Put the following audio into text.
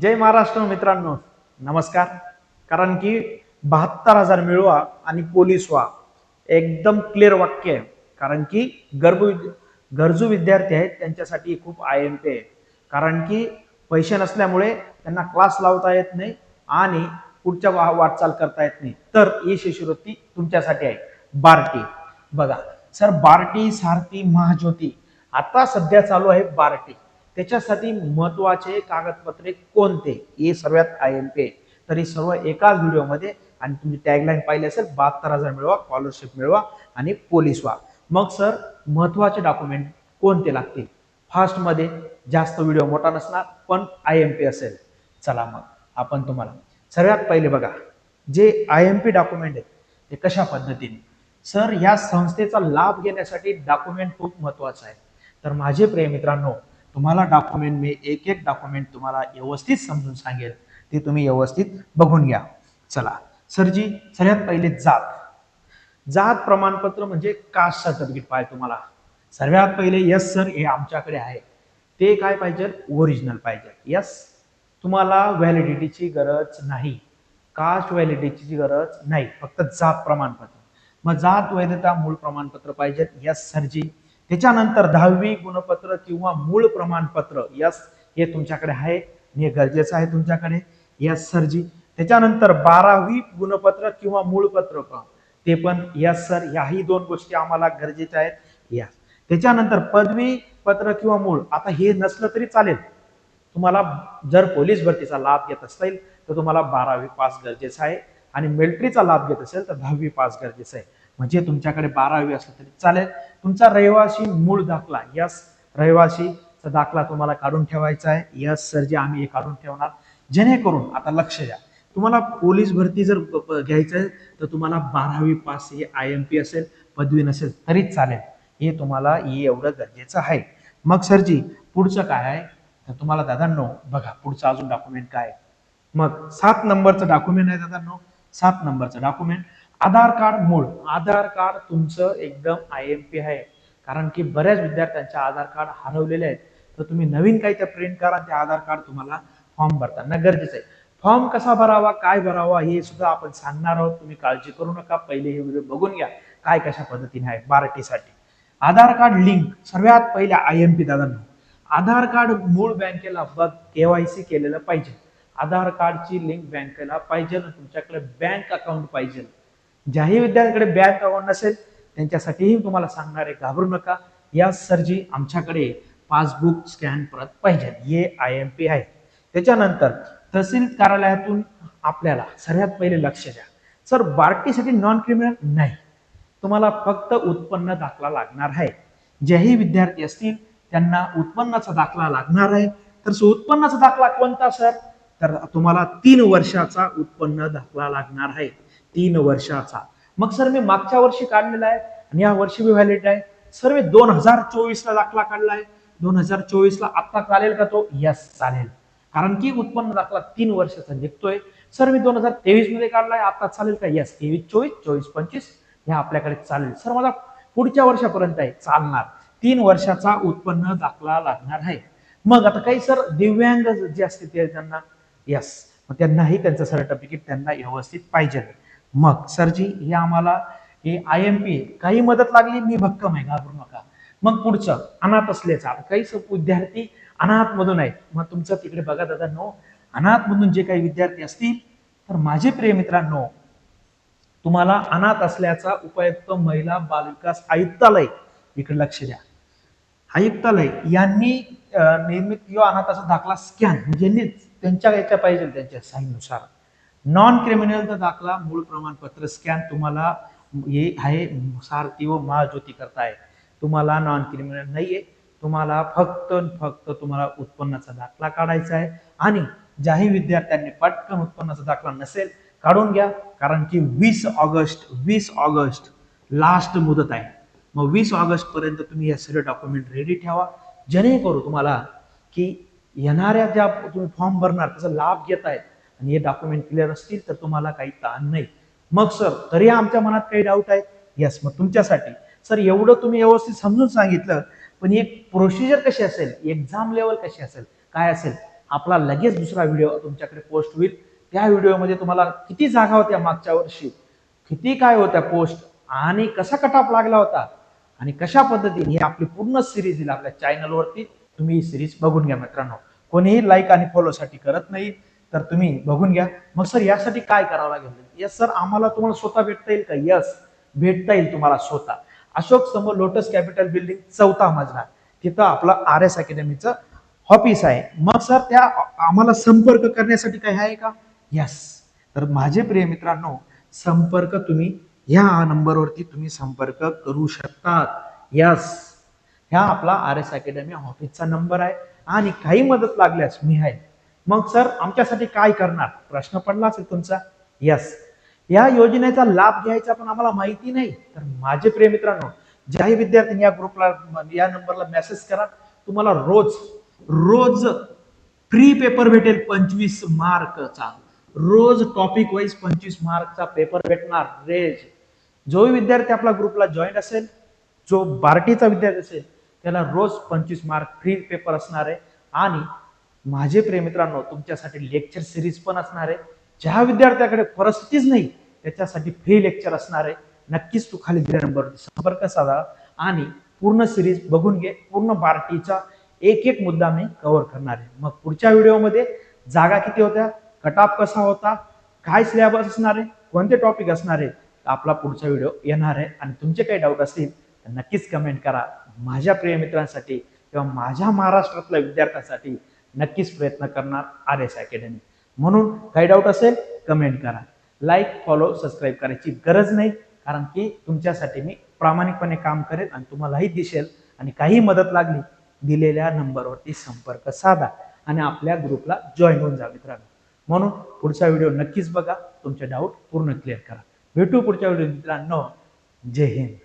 जय महाराष्ट्र मित्रांनो. नमस्कार. कारण की बहात्तर हजार मिळवा आणि पोलीस व्हा. एकदम क्लिअर वाक्य आहे. कारण की गरजू गरजू विद्यार्थी आहेत त्यांच्यासाठी खूप आय एम पी आहे. कारण की पैसे नसल्यामुळे त्यांना क्लास लावता येत नाही आणि पुढच्या वा वाटचाल करता येत नाही. तर ही शिष्यवृत्ती तुमच्यासाठी आहे. बार्टी. बघा. सर बार्टी सारथी महाज्योती. आता सध्या चालू आहे बार्टी. त्याच्यासाठी महत्त्वाचे कागदपत्रे कोणते? हे सर्वात आय एम पी आहे तर हे सर्व एकाच व्हिडिओमध्ये आणि तुम्ही टॅगलाईन पाहिली असेल बहात्तर हजार मिळवा स्कॉलरशिप मिळवा आणि पोलीस व्हा. मग सर महत्त्वाचे डॉक्युमेंट कोणते लागतील? फास्टमध्ये जास्त व्हिडिओ मोठा नसणार पण आय एम पी असेल. चला मग आपण तुम्हाला सर्वात पहिले बघा जे आय एम पी डॉक्युमेंट आहेत ते कशा पद्धतीने? सर या संस्थेचा लाभ घेण्यासाठी डॉक्युमेंट खूप महत्वाचं आहे. तर माझे प्रिय मित्रांनो तुम्हाला डॉक्युमेंट मी एक एक डॉक्युमेंट तुम्हाला व्यवस्थित समजून सांगेल. ते तुम्ही व्यवस्थित बघून घ्या. चला. सरजी सगळ्यात पहिले जात. जात प्रमाणपत्र म्हणजे कास्ट सर्टिफिकेट पाहिजे तुम्हाला. सर्वात पहिले यस सर हे आमच्याकडे आहे. ते काय पाहिजे? ओरिजिनल पाहिजे. यस तुम्हाला व्हॅलिडिटीची गरज नाही. कास्ट व्हॅलिडिटीची गरज नाही. फक्त जात प्रमाणपत्र. मग जात वैधता मूळ प्रमाणपत्र पाहिजे यस सरजी. त्याच्यानंतर दहावी गुणपत्र किंवा मूळ प्रमाणपत्र यस हे तुमच्याकडे आहे. हे गरजेचं आहे तुमच्याकडे. यस सरजी त्याच्यानंतर बारावी गुणपत्र किंवा मूळ पत्र ते पण यस सर. याही दोन गोष्टी आम्हाला गरजेच्या आहेत. यस. त्याच्यानंतर पदवी पत्र किंवा मूळ. आता हे नसलं तरी चालेल. तुम्हाला जर पोलीस भरतीचा लाभ घेत असेल तर तुम्हाला बारावी पास गरजेचं आहे. आणि मिलिटरीचा लाभ घेत असेल तर दहावी पास गरजेचं आहे. म्हणजे तुमच्याकडे बारावी असलं तरी चालेल. तुमचा रहिवासी मूळ दाखला यस. रहिवासीचा दाखला तुम्हाला काढून ठेवायचा आहे. यस सर जे आम्ही हे काढून ठेवणार. जेणेकरून आता लक्ष द्या. तुम्हाला पोलीस भरती जर घ्यायचं आहे तर तुम्हाला बारावी पास हे आय एम पी असेल पदवी नसेल तरीच चालेल. हे तुम्हाला हे एवढं गरजेचं आहे. मग सरजी पुढचं काय आहे? तर तुम्हाला दादांनो बघा पुढचं अजून डॉक्युमेंट काय आहे. मग सात नंबरचं डॉक्युमेंट आहे दादांनो. सात नंबरचं डॉक्युमेंट आधार कार्ड मूळ आधार कार्ड तुमचं एकदम आय एम पी आहे. कारण की बऱ्याच विद्यार्थ्यांचे आधार कार्ड हरवलेले आहेत. तर तुम्ही नवीन काही त्या प्रिंट करा ते आधार कार्ड तुम्हाला फॉर्म भरताना गरजेचं आहे. फॉर्म कसा भरावा काय भरावा हे सुद्धा आपण सांगणार आहोत. तुम्ही काळजी करू नका. पहिले हे व्हिडिओ बघून घ्या. काय कशा पद्धतीने आहे बाराटीसाठी आधार कार्ड लिंक सर्वात पहिले आय एम पी दादांना आधार कार्ड मूळ बँकेला बघ केवायसी केलेलं पाहिजे. आधार कार्डची लिंक बँकेला पाहिजे तुमच्याकडे बँक अकाउंट पाहिजे. ज्याही विद्यार्थ्यांकडे बँक अकाउंट नसेल त्यांच्यासाठीही तुम्हाला सांगणार आहे घाबरू नका. या सरजी आमच्याकडे पासबुक स्कॅन परत पाहिजे. हे आय एम पी आहे. त्याच्यानंतर तहसील कार्यालयातून आपल्याला सर्वात पहिले लक्ष द्या. सर बार्टीसाठी नॉन क्रिमिनल नाही. तुम्हाला फक्त उत्पन्न दाखला लागणार आहे. ज्याही विद्यार्थी असतील त्यांना उत्पन्नाचा दाखला लागणार आहे. तर सो उत्पन्नाचा दाखला कोणता सर? तर तुम्हाला तीन वर्षाचा उत्पन्न दाखला लागणार आहे. तीन वर्षाचा. मग सर मी मागच्या वर्षी काढलेला आहे आणि या वर्षी मी व्हॅलिड आहे. सर मी दोन हजार चोवीस ला दाखला काढला आहे. दोन हजार चोवीस ला चालेल का तो? यस चालेल. कारण की उत्पन्न दाखला तीन वर्षाचा निघतोय. सर मी दोन हजार तेवीसमध्ये काढलाय आता चालेल का? यस तेवीस चोवीस चोवीस पंचवीस ह्या आपल्याकडे चालेल. सर मला पुढच्या वर्षापर्यंत आहे. चालणार. तीन वर्षाचा उत्पन्न दाखला लागणार आहे. मग आता काही सर दिव्यांग जे असते ते त्यांना यस मग त्यांनाही त्यांचं सर्टिफिकेट त्यांना व्यवस्थित पाहिजे. मग सरजी हे आम्हाला हे आय एम पी काही मदत लागली मी भक्कम आहे. घाबरू नका. मग पुढचं अनाथ असल्याचा काही विद्यार्थी अनाथ मधून आहेत. मग तुमचं तिकडे बघा दादा नो अनाथ मधून जे काही विद्यार्थी असतील तर माझे प्रिय मित्रांनो तुम्हाला अनाथ असल्याचा उपयुक्त महिला बालविकास आयुक्तालय इकडे लक्ष द्या. आयुक्तालय यांनी निर्मित किंवा अनाथाचा दाखला स्कॅन म्हणजे त्यांच्या याच्या पाहिजे त्यांच्या साईनुसार नॉन क्रिमिनलचा दाखला मूळ प्रमाणपत्र स्कॅन तुम्हाला हे आहे सारथी व महाज्योती करताय. तुम्हाला नॉन क्रिमिनल नाहीये. तुम्हाला फक्त फक्त तुम्हाला उत्पन्नाचा दाखला काढायचा आहे. आणि ज्याही विद्यार्थ्यांनी पटकन उत्पन्नाचा दाखला नसेल काढून घ्या. कारण की वीस ऑगस्ट वीस ऑगस्ट लास्ट मुदत आहे. मग वीस ऑगस्ट पर्यंत तुम्ही या सगळे डॉक्युमेंट रेडी ठेवा. जेणेकरून तुम्हाला की येणाऱ्या ज्या तुम्ही फॉर्म भरणार त्याचा लाभ घेत आहेत आणि हे डॉक्युमेंट क्लिअर असतील तर तुम्हाला काही ताण नाही. मग सर तरी आमच्या मनात काही डाऊट आहेत? येस मग तुमच्यासाठी. सर एवढं तुम्ही व्यवस्थित समजून सांगितलं पण एक प्रोसिजर कशी असेल? एक्झाम लेवल कशी असेल? काय असेल? आपला लगेच दुसरा व्हिडिओ तुमच्याकडे पोस्ट होईल. त्या व्हिडिओमध्ये तुम्हाला किती जागा होत्या मागच्या वर्षी? किती काय होत्या पोस्ट आणि कसा कटाप लागला होता? आणि कशा पद्धतीने ही आपली पूर्ण सिरीज येईल आपल्या चॅनलवरती तुम्ही ही सिरीज बघून घ्या मित्रांनो. कोणीही लाईक आणि फॉलोसाठी करत नाही. तर तुम्ही बघून घ्या. मग सर यासाठी काय करावं लागेल? यस सर आम्हाला तुम्हाला स्वतः भेटता येईल का? यस भेटता येईल तुम्हाला स्वतः. अशोक समोर लोटस कॅपिटल बिल्डिंग चौथा मजला. तिथं आपलं आर एस अकॅडमीचं ऑफिस आहे. मग सर त्या आम्हाला संपर्क करण्यासाठी काही आहे का? यस तर माझे प्रिय मित्रांनो संपर्क तुम्ही ह्या नंबरवरती तुम्ही संपर्क करू शकतात. यस ह्या आपला आर एस अकॅडमी ऑफिसचा नंबर आहे. आणि काही मदत लागल्यास मी आहे. मग सर आमच्यासाठी काय करणार? प्रश्न पडला असेल तुमचा. यस या योजनेचा लाभ घ्यायचा पण आम्हाला माहिती नाही. तर माझे प्रेमित्रांनो ज्याही विद्यार्थ्यांनी या ग्रुपला या नंबरला मेसेज करा. तुम्हाला रोज रोज फ्री पेपर भेटेल पंचवीस मार्कचा. रोज टॉपिक वाईज पंचवीस मार्कचा पेपर भेटणार. रेज जो विद्यार्थी आपला ग्रुपला जॉईन असेल जो बार्टीचा विद्यार्थी असेल त्याला रोज पंचवीस मार्क फ्री पेपर असणार आहे. आणि माझे प्रेमित्रांनो तुमच्यासाठी लेक्चर सिरीज पण असणार आहे. ज्या विद्यार्थ्याकडे परिस्थितीच नाही त्याच्यासाठी फ्री लेक्चर असणार आहे. नक्कीच तू खाली दिल्या नंबरवरती संपर्क साधा आणि पूर्ण सिरीज बघून घे. पूर्ण बार्टीचा एक एक मुद्दा मी कव्हर करणार आहे. मग पुढच्या व्हिडिओमध्ये जागा किती होत्या कटाप कसा होता काय सिलेबस असणार आहे कोणते टॉपिक असणार आहे आपला पुढचा व्हिडिओ येणार आहे. आणि तुमचे काही डाऊट असतील तर नक्कीच कमेंट करा. माझ्या प्रिय मित्रांसाठी किंवा माझ्या महाराष्ट्रातल्या विद्यार्थ्यांसाठी नक्कीच प्रयत्न करणार आर एस अकॅडमी. म्हणून काही डाऊट असेल कमेंट करा. लाईक फॉलो सबस्क्राईब करायची गरज नाही कारण की तुमच्यासाठी मी प्रामाणिकपणे काम करेन आणि तुम्हालाही दिसेल आणि काही मदत लागली दिलेल्या नंबरवरती संपर्क साधा आणि आपल्या ग्रुपला जॉईन होऊन जा मित्रांनो. म्हणून पुढचा व्हिडिओ नक्कीच बघा तुमचे डाऊट पूर्ण क्लिअर करा. भेटू पुढच्या व्हिडिओ मित्रांनो. जय हिंद.